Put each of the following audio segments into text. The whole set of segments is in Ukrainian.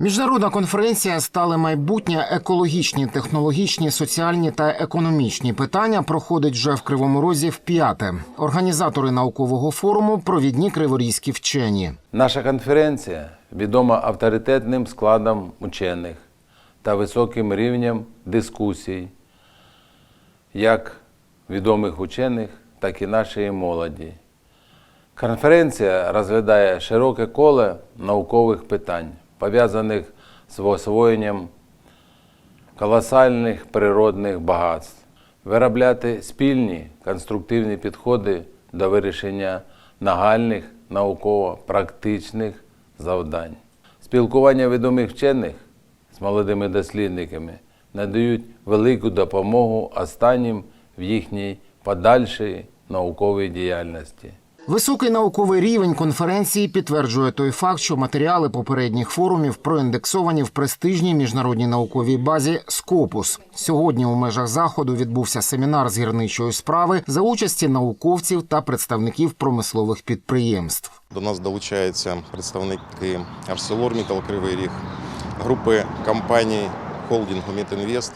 Міжнародна конференція стали майбутнє екологічні, технологічні, соціальні та економічні питання проходить вже в Кривому Розі в п'яте. Організатори наукового форуму провідні криворізькі вчені. Наша конференція відома авторитетним складом учених та високим рівнем дискусій, як відомих учених, так і нашої молоді. Конференція розглядає широке коло наукових питань, пов'язаних з освоєнням колосальних природних багатств, виробляти спільні конструктивні підходи до вирішення нагальних науково-практичних завдань. Спілкування відомих вчених з молодими дослідниками надають велику допомогу останнім в їхній подальшій науковій діяльності. Високий науковий рівень конференції підтверджує той факт, що матеріали попередніх форумів проіндексовані в престижній міжнародній науковій базі Скопус. Сьогодні у межах заходу відбувся семінар з гірничої справи за участі науковців та представників промислових підприємств. До нас долучаються представники ArcelorMittal Кривий Ріг, групи компаній холдингу Мітінвест,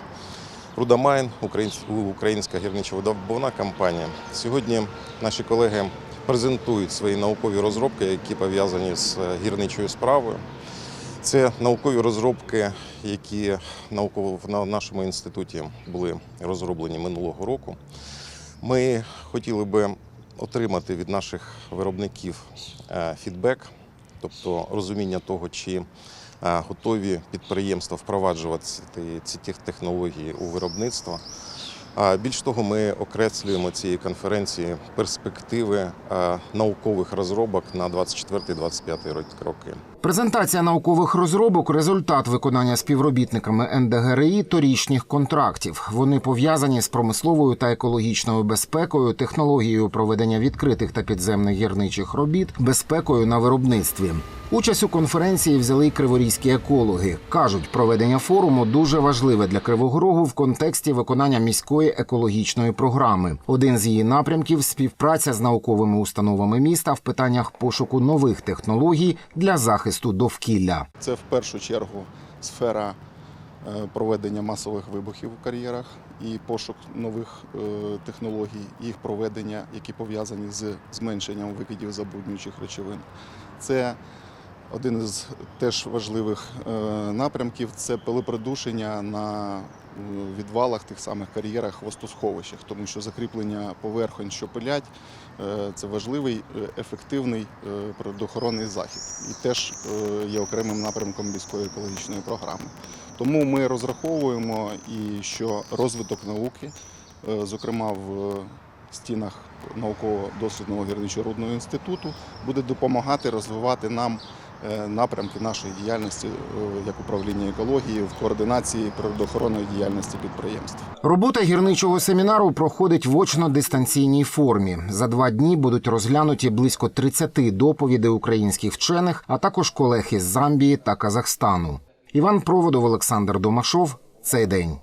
українсь- українська гірничо-видобувна компанія. Сьогодні наші колеги презентують свої наукові розробки, які пов'язані з гірничою справою. Це наукові розробки, які науково в нашому інституті були розроблені минулого року. Ми хотіли би отримати від наших виробників е, фідбек, тобто розуміння того, чи е, готові підприємства впроваджувати ці технології у виробництво. Більш того, ми окреслюємо цієї конференції перспективи наукових розробок на 24-25 роки. Презентація наукових розробок результат виконання співробітниками НДГРІ торічніх контрактів. Вони пов'язані з промисловою та екологічною безпекою, технологією проведення відкритих та підземних гірничих робіт, безпекою на виробництві. Участь у конференції взяли й криворізькі екологи. кажуть, проведення форуму дуже важливе для Кривого Рогу в контексті виконання міської екологічної програми. Один з її напрямків співпраця з науковими установами міста в питаннях пошуку нових технологій для захисту довкілля. Це в першу чергу сфера е, проведення масових вибухів у кар'єрах і пошук нових е, технологій, їх проведення, які пов'язані з зменшенням викидів забруднюючих речовин. Це один із теж важливих е, напрямків це пилопридушення на е, відвалах тих самих кар'єрах, хвостосховищах, тому що закріплення поверхонь, що пилять, е, це важливий, ефективний природоохоронний захід і теж є окремим напрямком міської екологічної програми. Тому ми розраховуємо і що розвиток науки, зокрема в стінах науково-дослідного гірничо-рудного інституту, буде допомагати розвивати нам напрямки нашої діяльності е, як управління екології в координації природоохоронної діяльності підприємств. Робота гірничого семінару проходить в очно-дистанційній формі. За два дні будуть розглянуті близько 30 доповідей українських вчених, а також колег із Замбії та Казахстану. Іван Проводов, Олександр Домашов. Цей день.